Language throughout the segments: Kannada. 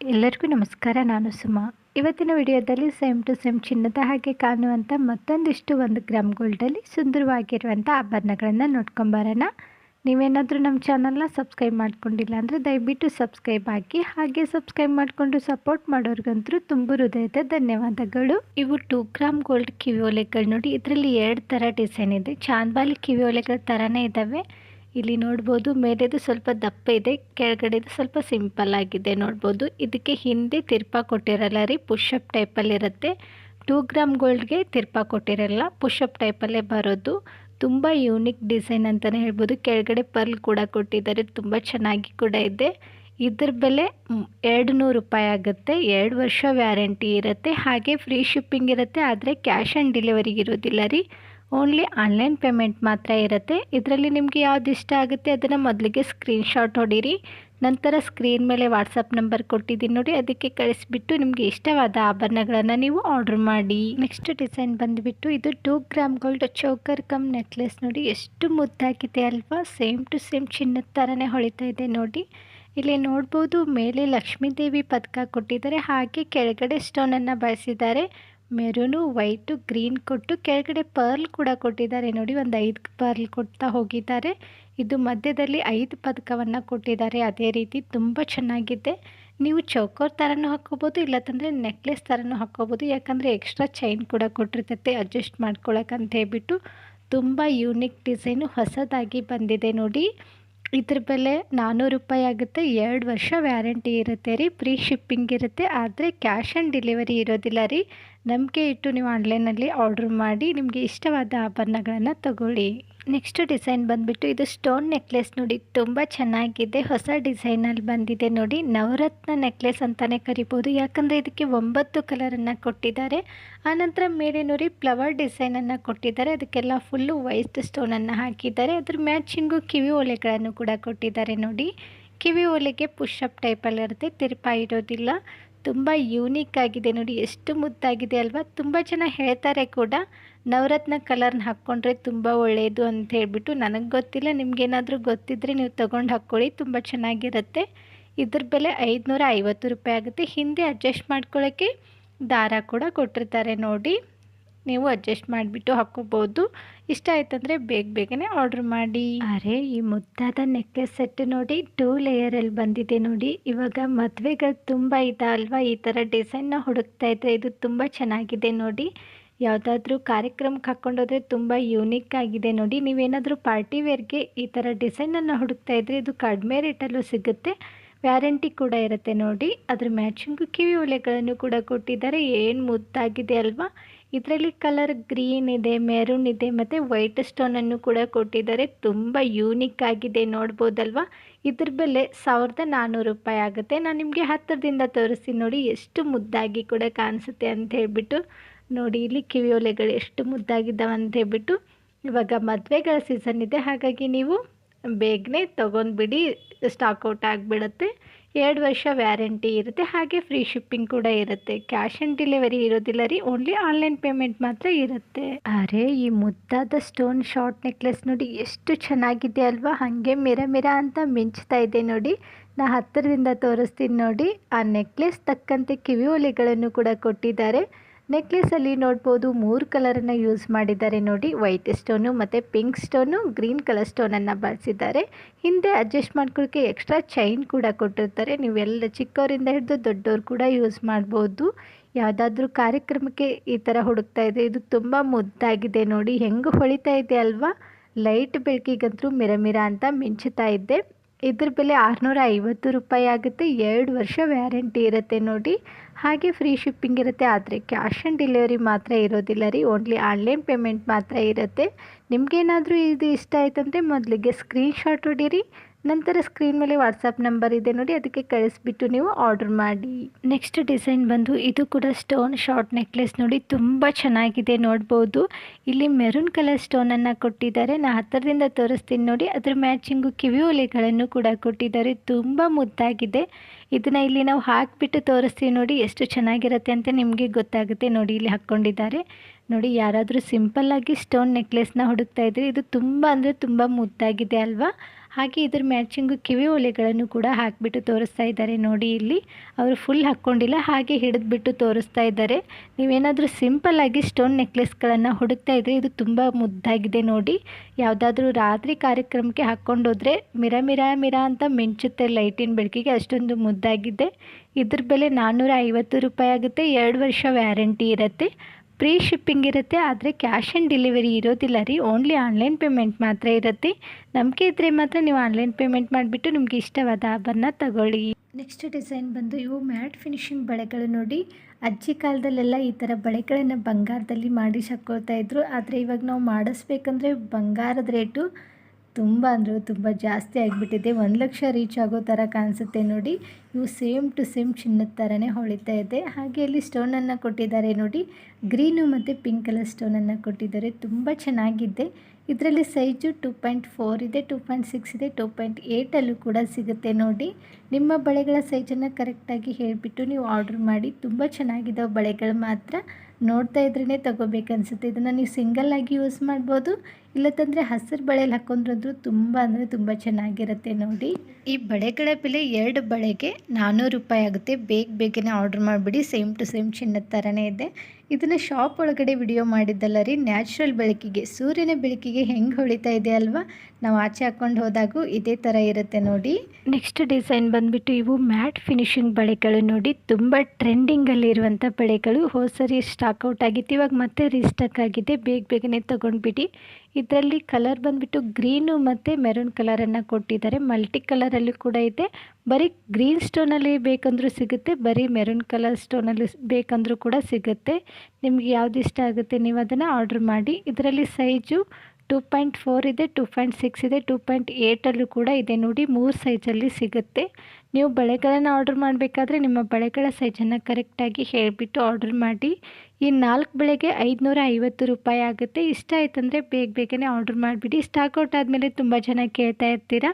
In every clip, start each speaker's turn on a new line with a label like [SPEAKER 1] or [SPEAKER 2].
[SPEAKER 1] ಎಲ್ಲರಿಗೂ ನಮಸ್ಕಾರ, ನಾನು ಸುಮಾ. ಇವತ್ತಿನ ವಿಡಿಯೋದಲ್ಲಿ ಸೇಮ್ ಟು ಸೇಮ್ ಚಿನ್ನದ ಹಾಗೆ ಕಾಣುವಂಥ ಮತ್ತೊಂದಿಷ್ಟು ಒಂದು ಗ್ರಾಮ್ ಗೋಲ್ಡಲ್ಲಿ ಸುಂದರವಾಗಿರುವಂಥ ಆಭರಣಗಳನ್ನು ನೋಡ್ಕೊಂಬರೋಣ ನೀವೇನಾದರೂ ನಮ್ಮ ಚಾನಲ್ನ ಸಬ್ಸ್ಕ್ರೈಬ್ ಮಾಡ್ಕೊಂಡಿಲ್ಲ ಅಂದರೆ ದಯವಿಟ್ಟು ಸಬ್ಸ್ಕ್ರೈಬ್ ಹಾಕಿ, ಹಾಗೆ ಸಬ್ಸ್ಕ್ರೈಬ್ ಮಾಡಿಕೊಂಡು ಸಪೋರ್ಟ್ ಮಾಡೋರಿಗಂತೂ ತುಂಬ ಹೃದಯದ ಧನ್ಯವಾದಗಳು. ಇವು ಟೂ ಗ್ರಾಮ್ ಗೋಲ್ಡ್ ಕಿವಿ ಓಲೆಗಳು ನೋಡಿ, ಇದರಲ್ಲಿ ಎರಡು ಥರ ಡಿಸೈನ್ ಇದೆ. ಚಾಂದ್ಬಾಲಿ ಕಿವಿ ಓಲೆಗಳ ಥರನೇ ಇದ್ದಾವೆ ಇಲ್ಲಿ ನೋಡ್ಬೋದು ಮೇಲೆದು ಸ್ವಲ್ಪ ದಪ್ಪ ಇದೆ, ಕೆಳಗಡೆದು ಸ್ವಲ್ಪ ಸಿಂಪಲ್ ಆಗಿದೆ ನೋಡ್ಬೋದು. ಇದಕ್ಕೆ ಹಿಂದೆ ತಿರ್ಪ ಕೊಟ್ಟಿರಲ್ಲ ರೀ ಪುಷಪ್ ಟೈಪಲ್ಲಿರುತ್ತೆ ಟೂ ಗ್ರಾಮ್ ಗೋಲ್ಡ್ಗೆ ತಿರ್ಪ ಕೊಟ್ಟಿರಲ್ಲ ಪುಷಪ್ ಟೈಪಲ್ಲೇ ಬರೋದು. ತುಂಬ ಯೂನಿಕ್ ಡಿಸೈನ್ ಅಂತಲೇ ಹೇಳ್ಬೋದು. ಕೆಳಗಡೆ ಪರ್ಲ್ ಕೂಡ ಕೊಟ್ಟಿದ್ದಾರೆ, ತುಂಬ ಚೆನ್ನಾಗಿ ಕೂಡ ಇದೆ. ಇದ್ರ ಬೆಲೆ ಎರಡು ನೂರು ರೂಪಾಯಿ ಆಗುತ್ತೆ. ಎರಡು ವರ್ಷ ವ್ಯಾರಂಟಿ ಇರುತ್ತೆ. ಹಾಗೆ ಫ್ರೀ ಶಿಪ್ಪಿಂಗ್ ಇರುತ್ತೆ, ಆದರೆ ಕ್ಯಾಶ್ ಆನ್ ಡೆಲಿವರಿ ಇರೋದಿಲ್ಲ ರೀ. ಓನ್ಲಿ ಆನ್ಲೈನ್ ಪೇಮೆಂಟ್ ಮಾತ್ರ ಇರುತ್ತೆ. ಇದರಲ್ಲಿ ನಿಮಗೆ ಯಾವ್ದು ಇಷ್ಟ ಆಗುತ್ತೆ ಅದನ್ನು ಮೊದಲಿಗೆ ಸ್ಕ್ರೀನ್ಶಾಟ್ ಹೊಡೀರಿ. ನಂತರ ಸ್ಕ್ರೀನ್ ಮೇಲೆ ವಾಟ್ಸಪ್ ನಂಬರ್ ಕೊಟ್ಟಿದ್ದೀನಿ ನೋಡಿ, ಅದಕ್ಕೆ ಕಳಿಸ್ಬಿಟ್ಟು ನಿಮಗೆ ಇಷ್ಟವಾದ ಆಭರಣಗಳನ್ನು ನೀವು ಆರ್ಡರ್ ಮಾಡಿ. ನೆಕ್ಸ್ಟ್ ಡಿಸೈನ್ ಬಂದುಬಿಟ್ಟು ಇದು two gram gold choker cum necklace ನೋಡಿ, ಎಷ್ಟು ಮುದ್ದಾಗಿದೆ ಅಲ್ವಾ? ಸೇಮ್ ಟು ಸೇಮ್ ಚಿನ್ನದ ಥರನೇ ಹೊಳಿತಾ ಇದೆ ನೋಡಿ. ಇಲ್ಲಿ ನೋಡ್ಬೋದು, ಮೇಲೆ ಲಕ್ಷ್ಮೀದೇವಿ ಪದಕ ಕೊಟ್ಟಿದ್ದಾರೆ, ಹಾಗೆ ಕೆಳಗಡೆ ಸ್ಟೋನನ್ನು ಬಳಸಿದ್ದಾರೆ. ಮೆರೂನು, ವೈಟು, ಗ್ರೀನ್ ಕೊಟ್ಟು ಕೆಳಗಡೆ ಪರ್ಲ್ ಕೂಡ ಕೊಟ್ಟಿದ್ದಾರೆ. ನೋಡಿ, ಒಂದು ಐದು ಪರ್ಲ್ ಕೊಡ್ತಾ ಹೋಗಿದ್ದಾರೆ. ಇದು ಮಧ್ಯದಲ್ಲಿ ಐದು ಪದಕವನ್ನು ಕೊಟ್ಟಿದ್ದಾರೆ. ಅದೇ ರೀತಿ ತುಂಬ ಚೆನ್ನಾಗಿದೆ. ನೀವು ಚೌಕೋರ್ ಥರನೂ ಹಾಕ್ಕೋಬೋದು ಇಲ್ಲತ್ತಂದರೆ ನೆಕ್ಲೆಸ್ ಥರನೂ ಹಾಕ್ಕೋಬೋದು. ಯಾಕಂದರೆ ಎಕ್ಸ್ಟ್ರಾ ಚೈನ್ ಕೂಡ ಕೊಟ್ಟಿರ್ತೈತೆ, ಅಡ್ಜಸ್ಟ್ ಮಾಡ್ಕೊಳಕ್ಕಂತ ಹೇಳ್ಬಿಟ್ಟು. ತುಂಬ ಯೂನಿಕ್ ಡಿಸೈನು, ಹೊಸದಾಗಿ ಬಂದಿದೆ ನೋಡಿ. ಇದ್ರ ಬೆಲೆ ನಾನ್ನೂರು ರೂಪಾಯಿ ಆಗುತ್ತೆ. ಎರಡು ವರ್ಷ ವ್ಯಾರಂಟಿ ಇರುತ್ತೆ ರೀ ಫ್ರೀ ಶಿಪ್ಪಿಂಗ್ ಇರುತ್ತೆ. ಆದರೆ ಕ್ಯಾಶ್ ಆನ್ ಡೆಲಿವರಿ ಇರೋದಿಲ್ಲ ರೀ. ನಂಬಿಕೆ ಇಟ್ಟು ನೀವು ಆನ್ಲೈನಲ್ಲಿ ಆರ್ಡ್ರ್ ಮಾಡಿ ನಿಮಗೆ ಇಷ್ಟವಾದ ಆಭರಣಗಳನ್ನು ತಗೊಳ್ಳಿ. ನೆಕ್ಸ್ಟ್ ಡಿಸೈನ್ ಬಂದುಬಿಟ್ಟು ಇದು ಸ್ಟೋನ್ ನೆಕ್ಲೆಸ್ ನೋಡಿ, ತುಂಬ ಚೆನ್ನಾಗಿದೆ. ಹೊಸ ಡಿಸೈನಲ್ಲಿ ಬಂದಿದೆ ನೋಡಿ. ನವರತ್ನ ನೆಕ್ಲೆಸ್ ಅಂತಲೇ ಕರಿಬೋದು. ಯಾಕಂದರೆ ಇದಕ್ಕೆ ಒಂಬತ್ತು ಕಲರನ್ನು ಕೊಟ್ಟಿದ್ದಾರೆ. ಆನಂತರ ಮೇಲೆ ನೋಡಿ ಫ್ಲವರ್ ಡಿಸೈನನ್ನು ಕೊಟ್ಟಿದ್ದಾರೆ. ಅದಕ್ಕೆಲ್ಲ ಫುಲ್ಲು ವೈಟ್ ಸ್ಟೋನನ್ನು ಹಾಕಿದ್ದಾರೆ. ಅದ್ರ ಮ್ಯಾಚಿಂಗು ಕಿವಿ ಓಲೆಗಳನ್ನು ಕೂಡ ಕೊಟ್ಟಿದ್ದಾರೆ ನೋಡಿ. ಕಿವಿ ಓಲೆಗೆ ಅಪ್ ಟೈಪಲ್ಲಿರುತ್ತೆ ತಿರುಪ ಇರೋದಿಲ್ಲ ತುಂಬ ಯೂನಿಕ್ ಆಗಿದೆ ನೋಡಿ, ಎಷ್ಟು ಮುದ್ದಾಗಿದೆ ಅಲ್ವಾ? ತುಂಬ ಜನ ಹೇಳ್ತಾರೆ ಕೂಡ, ನವರತ್ನ ಕಲರ್ನ ಹಾಕ್ಕೊಂಡ್ರೆ ತುಂಬ ಒಳ್ಳೆಯದು ಅಂತ ಹೇಳ್ಬಿಟ್ಟು. ನನಗೆ ಗೊತ್ತಿಲ್ಲ, ನಿಮಗೇನಾದರೂ ಗೊತ್ತಿದ್ದರೆ ನೀವು ತೊಗೊಂಡು ಹಾಕ್ಕೊಳ್ಳಿ, ತುಂಬ ಚೆನ್ನಾಗಿರುತ್ತೆ. ಇದ್ರ ಬೆಲೆ ಐದುನೂರ ಐವತ್ತು ರೂಪಾಯಿ ಆಗುತ್ತೆ. ಹಿಂದೆ ಅಡ್ಜಸ್ಟ್ ಮಾಡ್ಕೊಳ್ಳೋಕ್ಕೆ ದಾರ ಕೂಡ ಕೊಟ್ಟಿರ್ತಾರೆ ನೋಡಿ. ನೀವು ಅಡ್ಜಸ್ಟ್ ಮಾಡಿಬಿಟ್ಟು ಹಾಕ್ಕೋಬೋದು. ಇಷ್ಟ ಆಯ್ತಂದರೆ ಬೇಗ ಬೇಗನೆ ಆರ್ಡ್ರ್ ಮಾಡಿ. ಅರೆ, ಈ ಮುದ್ದಾದ ನೆಕ್ಲೆಸ್ ಸೆಟ್ ನೋಡಿ ಟೂ ಲೇಯರಲ್ಲಿ ಬಂದಿದೆ ನೋಡಿ. ಇವಾಗ ಮದುವೆಗೆ ತುಂಬ ಇದೆ ಅಲ್ವಾ ಈ ಥರ ಡಿಸೈನ್ನ ಹುಡುಕ್ತಾ ಇದ್ದರೆ ಇದು ತುಂಬ ಚೆನ್ನಾಗಿದೆ ನೋಡಿ. ಯಾವುದಾದ್ರೂ ಕಾರ್ಯಕ್ರಮಕ್ಕೆ ಹಾಕ್ಕೊಂಡೋದ್ರೆ ತುಂಬ ಯೂನಿಕ್ ಆಗಿದೆ ನೋಡಿ. ನೀವೇನಾದರೂ ಪಾರ್ಟಿ ವೇರ್ಗೆ ಈ ಥರ ಡಿಸೈನನ್ನು ಹುಡುಕ್ತಾ ಇದ್ದರೆ ಇದು ಕಡಿಮೆ ರೇಟಲ್ಲೂ ಸಿಗುತ್ತೆ. ವ್ಯಾರಂಟಿ ಕೂಡ ಇರುತ್ತೆ ನೋಡಿ. ಅದ್ರ ಮ್ಯಾಚಿಂಗು ಕಿವಿ ಒಲೆಗಳನ್ನು ಕೂಡ ಕೊಟ್ಟಿದ್ದಾರೆ. ಏನು ಮುದ್ದಾಗಿದೆ ಅಲ್ವಾ? ಇದರಲ್ಲಿ ಕಲರ್ ಗ್ರೀನ್ ಇದೆ ಮೆರೂನ್ ಇದೆ, ಮತ್ತು ವೈಟ್ ಸ್ಟೋನನ್ನು ಕೂಡ ಕೊಟ್ಟಿದ್ದಾರೆ. ತುಂಬ ಯೂನಿಕ್ ಆಗಿದೆ ನೋಡ್ಬೋದಲ್ವಾ? ಇದ್ರ ಬೆಲೆ ಸಾವಿರದ ನಾನ್ನೂರು ರೂಪಾಯಿ ಆಗುತ್ತೆ. ನಾನು ನಿಮಗೆ ಹತ್ತಿರದಿಂದ ತೋರಿಸ್ತೀನಿ ನೋಡಿ, ಎಷ್ಟು ಮುದ್ದಾಗಿ ಕೂಡ ಕಾಣಿಸುತ್ತೆ ಅಂತ ಹೇಳ್ಬಿಟ್ಟು. ನೋಡಿ, ಇಲ್ಲಿ ಕಿವಿ ಒಲೆಗಳು ಎಷ್ಟು ಮುದ್ದಾಗಿದ್ದಾವೆ ಅಂತ ಹೇಳ್ಬಿಟ್ಟು. ಇವಾಗ ಮದುವೆಗಳ ಸೀಸನ್ ಇದೆ, ಹಾಗಾಗಿ ನೀವು ಬೇಗನೆ ತೊಗೊಂಡ್ಬಿಡಿ ಸ್ಟಾಕ್ ಔಟ್ ಆಗಿಬಿಡುತ್ತೆ. ಎರಡು ವರ್ಷ ವ್ಯಾರಂಟಿ ಇರುತ್ತೆ, ಹಾಗೆ ಫ್ರೀ ಶಿಪ್ಪಿಂಗ್ ಕೂಡ ಇರುತ್ತೆ. ಕ್ಯಾಶ್ ಆನ್ ಡೆಲಿವರಿ ಇರೋದಿಲ್ಲ ರೀ ಓನ್ಲಿ ಆನ್ಲೈನ್ ಪೇಮೆಂಟ್ ಮಾತ್ರ ಇರುತ್ತೆ. ಅರೆ, ಈ ಮುದ್ದಾದ ಸ್ಟೋನ್ ಶಾರ್ಟ್ ನೆಕ್ಲೆಸ್ ನೋಡಿ ಎಷ್ಟು ಚೆನ್ನಾಗಿದೆ ಅಲ್ವಾ? ಹಾಗೆ ಮಿರ ಮಿರ ಅಂತ ಮಿಂಚ್ತಾ ಇದೆ ನೋಡಿ. ನಾ ಹತ್ತಿರದಿಂದ ತೋರಿಸ್ತೀನಿ ನೋಡಿ. ಆ ನೆಕ್ಲೆಸ್ ತಕ್ಕಂತೆ ಕಿವಿ ಒಲೆಗಳನ್ನು ಕೂಡ ಕೊಟ್ಟಿದ್ದಾರೆ. ನೆಕ್ಲೆಸಲ್ಲಿ ನೋಡ್ಬೋದು ಮೂರು ಕಲರನ್ನು ಯೂಸ್ ಮಾಡಿದ್ದಾರೆ ನೋಡಿ. ವೈಟ್ ಸ್ಟೋನು ಮತ್ತು ಪಿಂಕ್ ಸ್ಟೋನು ಗ್ರೀನ್ ಕಲರ್ ಸ್ಟೋನನ್ನು ಬಳಸಿದ್ದಾರೆ. ಹಿಂದೆ ಅಡ್ಜಸ್ಟ್ ಮಾಡ್ಕೊಳ್ಳೋಕ್ಕೆ ಎಕ್ಸ್ಟ್ರಾ ಚೈನ್ ಕೂಡ ಕೊಟ್ಟಿರ್ತಾರೆ. ನೀವೆಲ್ಲ ಚಿಕ್ಕವರಿಂದ ಹಿಡಿದು ದೊಡ್ಡವ್ರು ಕೂಡ ಯೂಸ್ ಮಾಡ್ಬೋದು. ಯಾವುದಾದ್ರೂ ಕಾರ್ಯಕ್ರಮಕ್ಕೆ ಈ ಥರ ಹುಡುಕ್ತಾ ಇದೆ. ಇದು ತುಂಬ ಮುದ್ದಾಗಿದೆ ನೋಡಿ. ಹೆಂಗೆ ಹೊಳಿತಾ ಇದೆ ಅಲ್ವಾ? ಲೈಟ್ ಬೆಳಕಿಗಂತೂ ಮಿರ ಮಿರ ಅಂತ ಮಿಂಚುತ್ತಾ ಇದ್ದೆ ಇದ್ರ ಬೆಲೆ ಆರುನೂರ ಐವತ್ತು ರೂಪಾಯಿ ಆಗುತ್ತೆ. ಎರಡು ವರ್ಷ ವ್ಯಾರಂಟಿ ಇರುತ್ತೆ ನೋಡಿ. ಹಾಗೆ ಫ್ರೀ ಶಿಪ್ಪಿಂಗ್ ಇರುತ್ತೆ. ಆದರೆ ಕ್ಯಾಶ್ ಆನ್ ಡೆಲಿವರಿ ಮಾತ್ರ ಇರೋದಿಲ್ಲ ರೀ. ಓನ್ಲಿ ಆನ್ಲೈನ್ ಪೇಮೆಂಟ್ ಮಾತ್ರ ಇರುತ್ತೆ. ನಿಮಗೇನಾದರೂ ಇದು ಇಷ್ಟ ಆಯ್ತಂದರೆ ಮೊದಲಿಗೆ ಸ್ಕ್ರೀನ್ಶಾಟ್ ಹೊಡೀರಿ. ನಂತರ ಸ್ಕ್ರೀನ್ ಮೇಲೆ ವಾಟ್ಸಪ್ ನಂಬರ್ ಇದೆ ನೋಡಿ, ಅದಕ್ಕೆ ಕಳಿಸ್ಬಿಟ್ಟು ನೀವು ಆರ್ಡರ್ ಮಾಡಿ. ನೆಕ್ಸ್ಟ್ ಡಿಸೈನ್ ಬಂದು ಇದು ಕೂಡ ಸ್ಟೋನ್ ಶಾರ್ಟ್ ನೆಕ್ಲೆಸ್ ನೋಡಿ, ತುಂಬ ಚೆನ್ನಾಗಿದೆ ನೋಡ್ಬೋದು. ಇಲ್ಲಿ ಮೆರೂನ್ ಕಲರ್ ಸ್ಟೋನನ್ನು ಕೊಟ್ಟಿದ್ದಾರೆ. ನಾ ಹತ್ತಿರದಿಂದ ತೋರಿಸ್ತೀನಿ ನೋಡಿ, ಅದ್ರ ಮ್ಯಾಚಿಂಗು ಕಿವಿ ಒಲೆಗಳನ್ನು ಕೂಡ ಕೊಟ್ಟಿದ್ದಾರೆ. ತುಂಬ ಮುದ್ದಾಗಿದೆ. ಇದನ್ನು ಇಲ್ಲಿ ನಾವು ಹಾಕಿಬಿಟ್ಟು ತೋರಿಸ್ತೀವಿ ನೋಡಿ, ಎಷ್ಟು ಚೆನ್ನಾಗಿರುತ್ತೆ ಅಂತ ನಿಮಗೆ ಗೊತ್ತಾಗುತ್ತೆ ನೋಡಿ, ಇಲ್ಲಿ ಹಾಕ್ಕೊಂಡಿದ್ದಾರೆ. ನೋಡಿ, ಯಾರಾದರೂ ಸಿಂಪಲ್ಲಾಗಿ ಸ್ಟೋನ್ ನೆಕ್ಲೆಸ್ನ ಹುಡುಕ್ತಾ ಇದ್ರೆ ಇದು ತುಂಬ ಅಂದರೆ ತುಂಬ ಮುದ್ದಾಗಿದೆ ಅಲ್ವಾ? ಹಾಗೆ ಇದ್ರ ಮ್ಯಾಚಿಂಗು ಕಿವಿ ಒಲೆಗಳನ್ನು ಕೂಡ ಹಾಕಿಬಿಟ್ಟು ತೋರಿಸ್ತಾ ಇದ್ದಾರೆ ನೋಡಿ ಇಲ್ಲಿ. ಅವರು ಫುಲ್ ಹಾಕ್ಕೊಂಡಿಲ್ಲ, ಹಾಗೆ ಹಿಡಿದ್ಬಿಟ್ಟು ತೋರಿಸ್ತಾ ಇದ್ದಾರೆ. ನೀವೇನಾದರೂ ಸಿಂಪಲ್ಲಾಗಿ ಸ್ಟೋನ್ ನೆಕ್ಲೆಸ್ಗಳನ್ನು ಹುಡುಕ್ತಾ ಇದ್ದರೆ ಇದು ತುಂಬ ಮುದ್ದಾಗಿದೆ ನೋಡಿ. ಯಾವುದಾದ್ರೂ ರಾತ್ರಿ ಕಾರ್ಯಕ್ರಮಕ್ಕೆ ಹಾಕ್ಕೊಂಡೋದ್ರೆ ಮಿರ ಮಿರ ಮಿರ ಅಂತ ಮಿಂಚುತ್ತೆ ಲೈಟಿನ ಬೆಳಕಿಗೆ, ಅಷ್ಟೊಂದು ಮುದ್ದಾಗಿದೆ. ಇದ್ರ ಬೆಲೆ ನಾನ್ನೂರ ಐವತ್ತು ರೂಪಾಯಿ ಆಗುತ್ತೆ, ಎರಡು ವರ್ಷ ವ್ಯಾರಂಟಿ ಇರುತ್ತೆ. ಫ್ರೀ ಶಿಪ್ಪಿಂಗ್ ಇರುತ್ತೆ, ಆದರೆ ಕ್ಯಾಶ್ ಆನ್ ಡೆಲಿವರಿ ಇರೋದಿಲ್ಲ ರೀ. ಓನ್ಲಿ ಆನ್ಲೈನ್ ಪೇಮೆಂಟ್ ಮಾತ್ರ ಇರುತ್ತೆ. ನಂಬಿಕೆ ಇದ್ದರೆ ಮಾತ್ರ ನೀವು ಆನ್ಲೈನ್ ಪೇಮೆಂಟ್ ಮಾಡಿಬಿಟ್ಟು ನಿಮಗೆ ಇಷ್ಟವಾದ ಆಭರಣ ತಗೊಳ್ಳಿ. ನೆಕ್ಸ್ಟ್ ಡಿಸೈನ್ ಬಂದು ಇವು ಮ್ಯಾಟ್ ಫಿನಿಶಿಂಗ್ ಬಳೆಗಳು ನೋಡಿ. ಅಜ್ಜಿ ಕಾಲದಲ್ಲೆಲ್ಲ ಈ ಥರ ಬಳೆಗಳನ್ನು ಬಂಗಾರದಲ್ಲಿ ಮಾಡಿ ಹಾಕ್ಕೊಳ್ತಾ ಇದ್ರು. ಆದರೆ ಇವಾಗ ನಾವು ಮಾಡಿಸ್ಬೇಕಂದ್ರೆ ಬಂಗಾರದ ರೇಟು ತುಂಬ ಅಂದರೆ ತುಂಬ ಜಾಸ್ತಿ ಆಗಿಬಿಟ್ಟಿದೆ. ಒಂದು ಲಕ್ಷ ರೀಚ್ ಆಗೋ ಥರ ಕಾಣಿಸುತ್ತೆ ನೋಡಿ. ಇವು ಸೇಮ್ ಟು ಸೇಮ್ ಚಿನ್ನದ ಥರನೇ ಹೊಳಿತಾ ಇದೆ. ಹಾಗೆ ಇಲ್ಲಿ ಸ್ಟೋನನ್ನು ಕೊಟ್ಟಿದ್ದಾರೆ ನೋಡಿ. ಗ್ರೀನು ಮತ್ತು ಪಿಂಕ್ ಕಲರ್ ಸ್ಟೋನನ್ನು ಕೊಟ್ಟಿದ್ದಾರೆ. ತುಂಬ ಚೆನ್ನಾಗಿದೆ. ಇದರಲ್ಲಿ ಸೈಜು ಟೂ ಪಾಯಿಂಟ್ ಫೋರ್ ಇದೆ ಟೂ ಪಾಯಿಂಟ್ ಸಿಕ್ಸ್ ಇದೆ ಟೂ ಪಾಯಿಂಟ್ ಏಯ್ಟಲ್ಲೂ ಕೂಡ ಸಿಗುತ್ತೆ ನೋಡಿ. ನಿಮ್ಮ ಬಳೆಗಳ ಸೈಜನ್ನು ಕರೆಕ್ಟಾಗಿ ಹೇಳಿಬಿಟ್ಟು ನೀವು ಆರ್ಡ್ರ್ ಮಾಡಿ, ತುಂಬ ಚೆನ್ನಾಗಿದ್ದಾವೆ ಬಳೆಗಳು ಮಾತ್ರ. ನೋಡ್ತಾ ಇದ್ರೇ ತೊಗೋಬೇಕನ್ಸುತ್ತೆ. ಇದನ್ನು ನೀವು ಸಿಂಗಲ್ ಆಗಿ ಯೂಸ್ ಮಾಡ್ಬೋದು, ಇಲ್ಲತ್ತಂದರೆ ಹಸಿರು ಬಳೆಯಲ್ಲಿ ಹಾಕೊಂಡ್ರಂದ್ರೂ ತುಂಬ ಅಂದರೆ ತುಂಬ ಚೆನ್ನಾಗಿರುತ್ತೆ ನೋಡಿ. ಈ ಬಳೆಗಳ ಬೆಲೆ ಎರಡು ಬಳೆಗೆ ನಾನ್ನೂರು ರೂಪಾಯಿ ಆಗುತ್ತೆ. ಬೇಗ ಬೇಗನೆ ಆರ್ಡ್ರ್ ಮಾಡಿಬಿಡಿ ಸೇಮ್ ಟು ಸೇಮ್ ಚಿನ್ನದ ಥರನೇ ಇದೆ. ಇದನ್ನು ಶಾಪ್ ಒಳಗಡೆ ವಿಡಿಯೋ ಮಾಡಿದ್ದಲ್ಲ ರೀ ನ್ಯಾಚುರಲ್ ಬೆಳಕಿಗೆ, ಸೂರ್ಯನ ಬೆಳಕಿಗೆ ಹೆಂಗೆ ಹೊಳಿತಾ ಇದೆ ಅಲ್ವಾ? ನಾವು ಆಚೆ ಹಾಕ್ಕೊಂಡು ಹೋದಾಗೂ ಇದೇ ಥರ ಇರುತ್ತೆ ನೋಡಿ. ನೆಕ್ಸ್ಟ್ ಡಿಸೈನ್ ಬಂದುಬಿಟ್ಟು ಇವು ಮ್ಯಾಟ್ ಫಿನಿಶಿಂಗ್ ಬಳೆಗಳು ನೋಡಿ. ತುಂಬ ಟ್ರೆಂಡಿಂಗಲ್ಲಿರುವಂಥ ಬಳೆಗಳು. ಹೋಸರಿ ಸ್ಟಾಕ್ ಔಟ್ ಆಗಿತ್ತು. ಇವಾಗ ಮತ್ತೆ ರೀಸ್ಟಾಕ್ ಆಗಿದೆ. ಬೇಗ ಬೇಗನೆ ತೊಗೊಂಡ್ಬಿಡಿ. ಇದರಲ್ಲಿ ಕಲರ್ ಬಂದುಬಿಟ್ಟು ಗ್ರೀನು ಮತ್ತು ಮೆರೂನ್ ಕಲರನ್ನು ಕೊಟ್ಟಿದ್ದಾರೆ. ಮಲ್ಟಿ ಕಲರಲ್ಲೂ ಕೂಡ ಇದೆ. ಬರೀ ಗ್ರೀನ್ ಸ್ಟೋನಲ್ಲಿ ಬೇಕಂದರೂ ಸಿಗುತ್ತೆ, ಬರೀ ಮೆರೂನ್ ಕಲರ್ ಸ್ಟೋನಲ್ಲಿ ಬೇಕಂದರೂ ಕೂಡ ಸಿಗುತ್ತೆ. ನಿಮಗೆ ಯಾವ್ದು ಇಷ್ಟ ಆಗುತ್ತೆ ನೀವು ಅದನ್ನು ಆರ್ಡ್ರ್ ಮಾಡಿ. ಇದರಲ್ಲಿ ಸೈಜು ಟೂ ಪಾಯಿಂಟ್ ಫೋರ್ ಇದೆ ಟೂ ಪಾಯಿಂಟ್ ಸಿಕ್ಸ್ ಇದೆ ಟೂ ಪಾಯಿಂಟ್ ಏಯ್ಟಲ್ಲೂ ಕೂಡ ಇದೆ ನೋಡಿ, ಮೂರು ಸೈಜಲ್ಲಿ ಸಿಗುತ್ತೆ. ನೀವು ಬಳೆಗಳನ್ನು ಆರ್ಡ್ರ್ ಮಾಡಬೇಕಾದ್ರೆ ನಿಮ್ಮ ಬಳೆಗಳ ಸೈಜನ್ನು ಕರೆಕ್ಟಾಗಿ ಹೇಳಿಬಿಟ್ಟು ಆರ್ಡ್ರ್ ಮಾಡಿ. ಈ ನಾಲ್ಕು ಬೆಳೆಗೆ ಐದುನೂರ ಐವತ್ತು ರೂಪಾಯಿ ಆಗುತ್ತೆ. ಇಷ್ಟ ಆಯ್ತಂದರೆ ಬೇಗ ಬೇಗನೆ ಆರ್ಡ್ರ್ ಮಾಡಿಬಿಡಿ. ಸ್ಟಾಕ್ ಔಟ್ ಆದಮೇಲೆ ತುಂಬ ಜನ ಕೇಳ್ತಾ ಇರ್ತೀರಾ.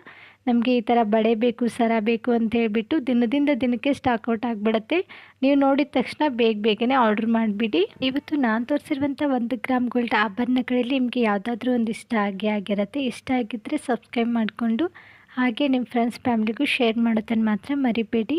[SPEAKER 1] ನಮಗೆ ಈ ಥರ ಬಳೆ ಬೇಕು, ಸರ ಬೇಕು ಅಂತ ಹೇಳಿಬಿಟ್ಟು ದಿನದಿಂದ ದಿನಕ್ಕೆ ಸ್ಟಾಕ್ ಔಟ್ ಆಗಿಬಿಡುತ್ತೆ. ನೀವು ನೋಡಿದ ತಕ್ಷಣ ಬೇಗ ಬೇಗನೆ ಆರ್ಡ್ರ್ ಮಾಡಿಬಿಡಿ. ಇವತ್ತು ನಾನು ತೋರಿಸಿರುವಂಥ ಒಂದು ಗ್ರಾಮ್ ಗೋಲ್ಡ್ ಆಭರಣಗಳಲ್ಲಿ ನಿಮಗೆ ಯಾವುದಾದ್ರೂ ಒಂದು ಇಷ್ಟ ಆಗೇ ಆಗಿರುತ್ತೆ, ಇಷ್ಟ ಆಗಿದ್ದರೆ ಸಬ್ಸ್ಕ್ರೈಬ್ ಮಾಡಿಕೊಂಡು ಹಾಗೆ ನಿಮ್ಮ ಫ್ರೆಂಡ್ಸ್ ಫ್ಯಾಮ್ಲಿಗೂ ಶೇರ್ ಮಾಡೋದನ್ನು ಮಾತ್ರ ಮರಿಬೇಡಿ.